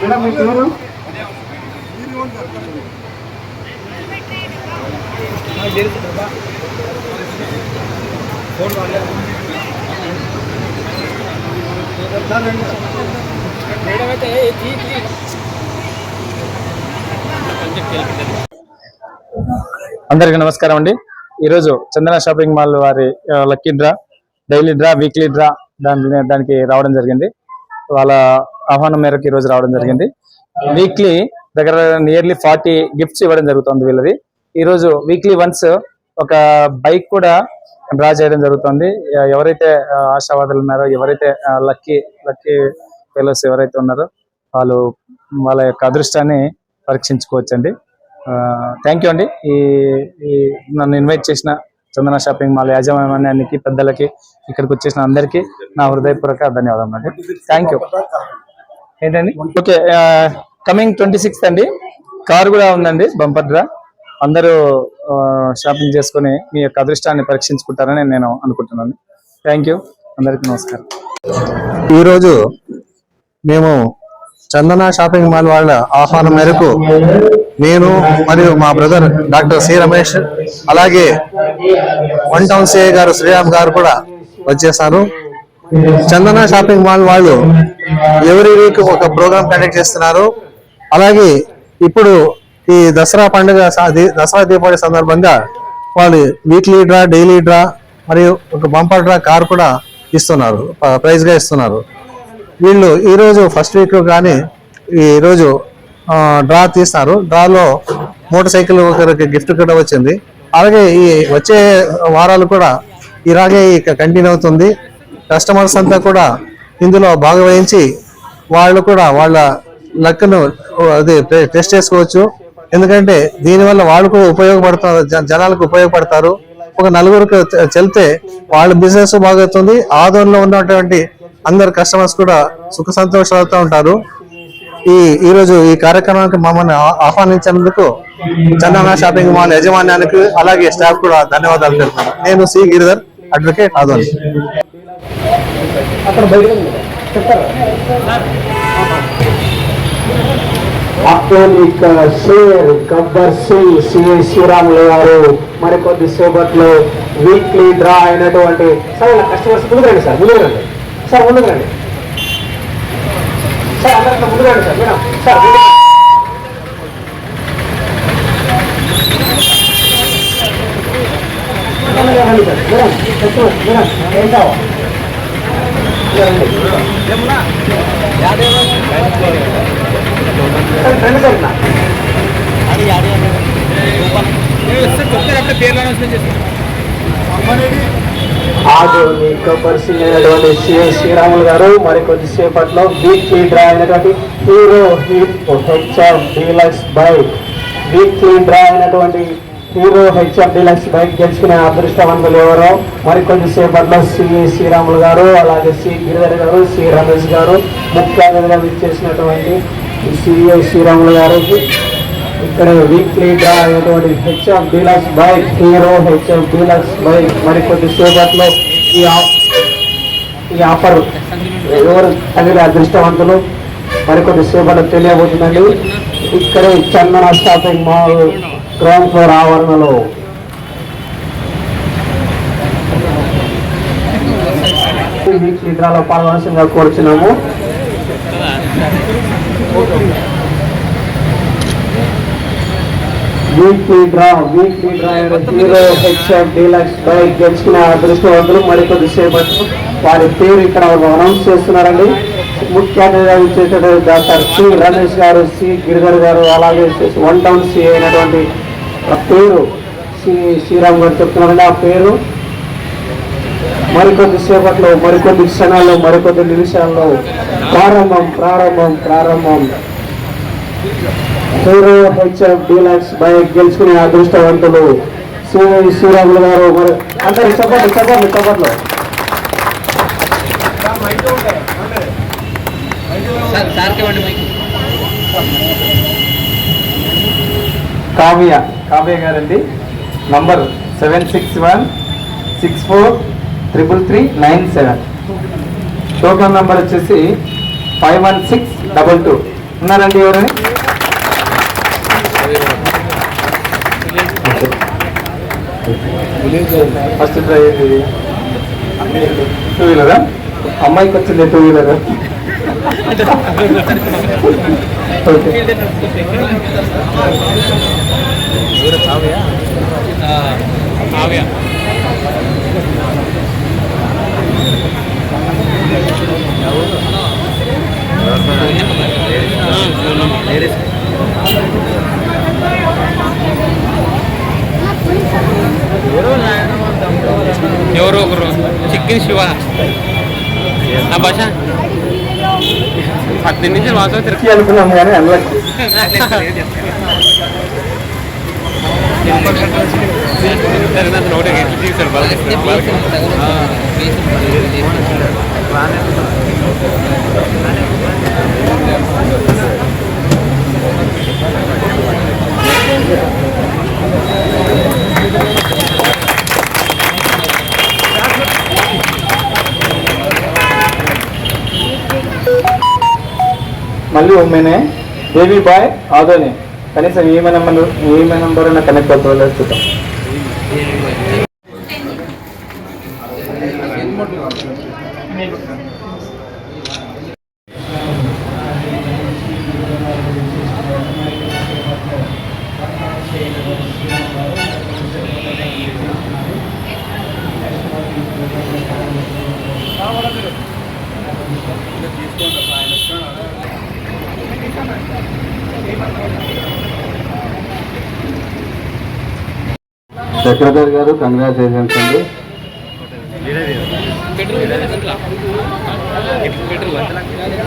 Madam మీ పేరు? అందరికీ నమస్కారం అండి. ఈరోజు చందన షాపింగ్ మాల్ వారి lucky draw daily draw weekly draw దాని దానికి రావడం జరిగింది. వాళ్ళ ఆహ్వానం మేరకు ఈరోజు రావడం జరిగింది. వీక్లీ దగ్గర నియర్లీ ఫార్టీ గిఫ్ట్స్ ఇవ్వడం జరుగుతుంది వీళ్ళది. ఈరోజు వీక్లీ వన్స్ ఒక బైక్ కూడా డ్రా చేయడం జరుగుతుంది. ఎవరైతే ఆశావాదులు ఉన్నారో ఎవరైతే లక్కీ లక్కీ ఫెలోస్ ఎవరైతే ఉన్నారో వాళ్ళు వాళ్ళ యొక్క అదృష్టాన్ని పరీక్షించుకోవచ్చండి. థ్యాంక్ యూ అండి. ఈ ఈ నన్ను ఇన్వైట్ చేసిన చందన షాపింగ్ మాల్ యాజమాన్యానికి పెద్దలకి ఇక్కడికి వచ్చేసిన అందరికీ నా హృదయపూర్వక ధన్యవాదాలు అండి థ్యాంక్ యూ ఏంటండి? ఓకే కమింగ్ ట్వంటీ సిక్స్త్ అండి. కార్ కూడా ఉందండి బంపర్ డ్రా అందరూ షాపింగ్ చేసుకొని మీ యొక్క అదృష్టాన్ని పరీక్షించుకుంటారని నేను అనుకుంటున్నాను. థ్యాంక్ యూ అందరికీ నమస్కారం. ఈరోజు మేము చందన షాపింగ్ మాల్ వాళ్ళ ఆహ్వానం మేరకు నేను మరియు మా బ్రదర్ డాక్టర్ సి రమేష్ అలాగే వన్ టౌన్ సిఐ గారు శ్రీరామ్ గారు కూడా వచ్చేసారు. చందన షాపింగ్ మాల్ వాళ్ళు ఎవరి వీక్ ఒక ప్రోగ్రామ్ కండక్ట్ చేస్తున్నారు. అలాగే ఇప్పుడు ఈ దసరా పండుగ దసరా దీపావళి సందర్భంగా వాళ్ళు వీక్లీ డ్రా డైలీ డ్రా మరియు ఒక బంపర్ డ్రా కార్ కూడా ఇస్తున్నారు ప్రైజ్గా ఇస్తున్నారు. వీళ్ళు ఈరోజు ఫస్ట్ వీక్ కానీ ఈరోజు డ్రా తీస్తారు. డ్రాలో మోటార్ సైకిల్ ఒకరికి గిఫ్ట్ కూడా వచ్చింది. అలాగే ఈ వచ్చే వారాలు కూడా ఇలాగే ఇక కంటిన్యూ అవుతుంది. కస్టమర్స్ అంతా కూడా ఇందులో భాగవహించి వాళ్ళు కూడా వాళ్ళ లక్ను అది టెస్ట్ చేసుకోవచ్చు. ఎందుకంటే దీనివల్ల వాళ్ళు కూడా ఉపయోగపడుతారు జనాలకు ఉపయోగపడతారు. ఒక నలుగురికి చెల్తే వాళ్ళ బిజినెస్ బాగుతుంది ఆదోళనలో ఉన్నటువంటి అందరు కస్టమర్స్ కూడా సుఖ సంతోషాలతో ఉంటారు. ఈ ఈరోజు ఈ కార్యక్రమానికి మమ్మల్ని ఆహ్వానించినందుకు చందన షాపింగ్ మాల్ యజమాన్యానికి అలాగే స్టాఫ్ కూడా ధన్యవాదాలు తెలుపుతున్నాను నేను సి. గిరిధర్ అడ్వకేట్ ఆదోని అక్టోనిక్ షేర్ గబ్బర్ సింగ్ సిఐ శ్రీరాములు గారు మరికొద్ది సేపట్లో వీక్లీ డ్రా అయినటువంటి సార్ ఇలా కస్టమర్స్ ముందుకు రండి సార్ ముందుకు రండి. సార్ ముందుకు రండి. సార్ అందరికీ ముందుకు రండి sir madam. Sir madam madam ఏం కావాలి? సార్ రండి సార్ ఇట్లా. శ్రీరాములు గారు మరి కొద్దిసేపట్లో వీక్లీ డ్రా అయినటువంటి Hero hip HR Deluxe bike weekly draw అయినటువంటి హీరో హెచ్ఎం డీలక్స్ బైక్ గెలుచుకునే అదృష్టవంతులు ఎవరో? మరికొద్ది సేపట్లో సిఐ శ్రీరాములు గారు అలాగే సి గిరిధర్ గారు సి రమేష్ గారు ముఖ్య అతిథిగా విచ్చేసినటువంటి సిఐ శ్రీరాములు గారికి ఇక్కడ వీక్లీ డ్రా అయినటువంటి HM Deluxe bike Hero HF Deluxe bike మరికొద్ది సేపట్లో ఈ ఈ ఆఫర్ ఎవరు తగిన అదృష్టవంతులు? మరికొద్ది సేపట్లో తెలియబోతుందండి. ఇక్కడే Chandana shopping mall ground floor ఆవరణలో వీక్లీ డ్రాలో పాల్గొనవలసిందిగా కోరుచున్నాము. Weekly draw weekly draw Hero HF Deluxe bike గెలుచుకున్న అదృష్టవంతులు మరికొద్ది వారి పేరు ఇక్కడ అనౌన్స్ చేస్తున్నారండి. ముఖ్య అతిథిగా చేసేటువంటి డాక్టర్ సి రమేష్ గారు సి గిరిధర్ గారు అలాగే వన్ టౌన్ సి అయినటువంటి ఆ పేరు సి శ్రీరామ్ గారు చెప్తున్నారండి. ఆ పేరు మరికొద్ది సేపట్లో మరికొద్ది క్షణాల్లో మరికొద్ది నిమిషాల్లో ప్రారంభం ప్రారంభం ప్రారంభం. హీరో హెచ్ఎఫ్ డీలక్స్ బైక్ గెలుచుకునే అదృష్టవంతులు శ్రీ శ్రీరాములు గారు. మరి అందరు చెప్పండి చెప్పండి చెప్పట్లు కావ్య కావ్య గారండి. Number seven six one six four triple three nine seven token number వచ్చేసి five one six double two ఉన్నారండి ఎవరని? ఫస్ట్ డ్రైవర్ ఇది టూ వీలరా అమ్మాయికి వచ్చింది టూ వీలరా ఎవరో ఒకరు? చిక్కిన శివ. ఆ భాష? పద్దెనిమిది మాత్రం తిరుగు లక్కీ అనుకున్నాం కానీ అన్లక్కీ ఒకటే తీసాడు మళ్ళీ ఉమ్మేనే బేబీ బాయ్ ఆదోనే. కనీసం ఈమె నెంబర్ ఈమె నెంబర్ అన్న కనెక్ట్ అవుతుందో చూద్దాం సెక్రటరీ గారు కంగ్రాచులేషన్స్ అండి. Petrol petrol